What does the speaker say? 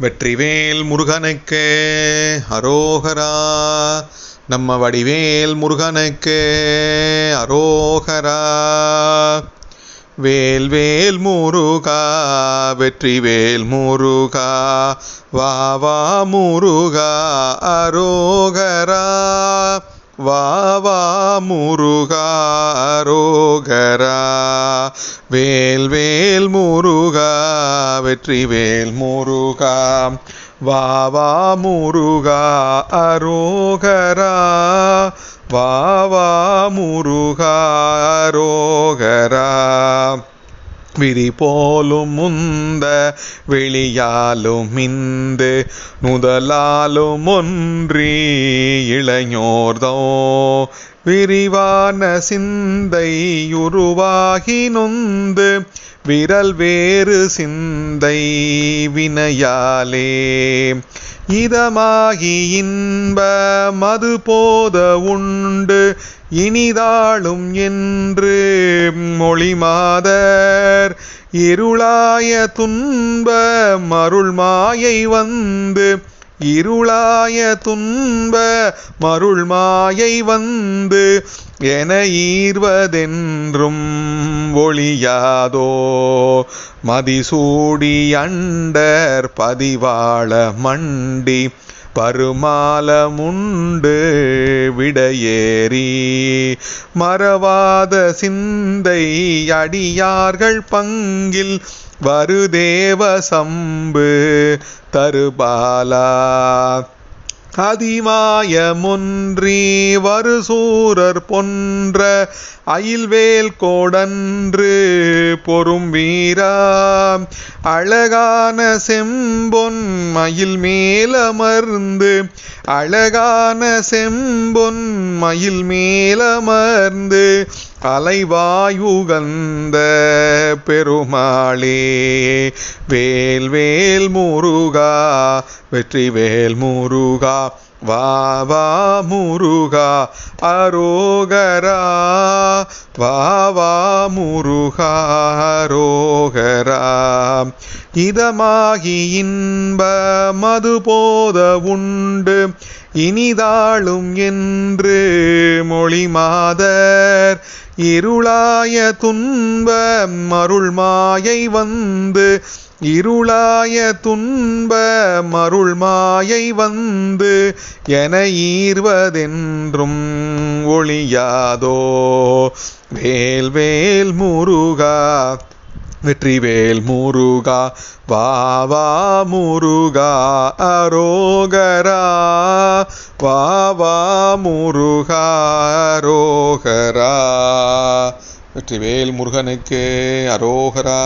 வெற்றிவேல் முருகனுக்கு அரோகரா. நம்ம வடிவேல் முருகனுக்கு அரோகரா. வேல்வேல் முருகா வெற்றிவேல் முருகா. வா வா முருகா அரோகரா. வாவா முருகாரோகரா வேல் வேல் முருகா வெற்றி வேல் முருகா. வாவா முருகா அரோகரா. வாவா முருகா அரோகரா. விரி போலும் முந்த வெளியாலும் இந்து நுதலாலும் ஒன்றி இளைஞர்தோ. விரிவான சிந்தை உருவாகி நொந்து விரல் வேறு சிந்தை வினையாலே. இதமாகி இன்ப மது போத உண்டு இனிதாளும் என்று மொழிமாதர் இருளாய துன்ப மருள் மாயை வந்து இருளாய துன்ப மருள் மாயை வந்து என ஈர்வதென்றும் ஒளியாதோ மதிசூடி அண்டர் பதிவாள மண்டி பருமாலமுண்டு விடையேறி மறவாத சிந்தை அடியார்கள் பங்கில் வருதேவ சம்பு தருபாலா. கதிமாயமொன்றி வருசூரர் பொன்ற அயில்வேல் கோடன்று பொறும் வீரா. அழகான செம்பொன் மயில் மேலமர்ந்து அழகான செம்பொன் மயில் மேலமர்ந்து அலைவாயுகந்த பெருமாளே வேல் வேல் முருகா வெற்றி வேல் முருகா. வாவா முருகா அரோகரா. வாவா முருகா அரோகரா. இதமாகி இன்ப மது போத உண்டு. இனிதாளும் என்று மொழி மாதர். இருளாய துன்ப மருள் மாயை வந்து. இருளாய துன்ப மருள் மாயை வந்து என ஈர்வதென்றும் ஒளியாதோ வேல் வேல் முருகா வெற்றிவேல் முருகா வா வா முருகா அரோகரா வா வா முருகா அரோகரா. வெற்றிவேல் முருகனுக்கு அரோகரா.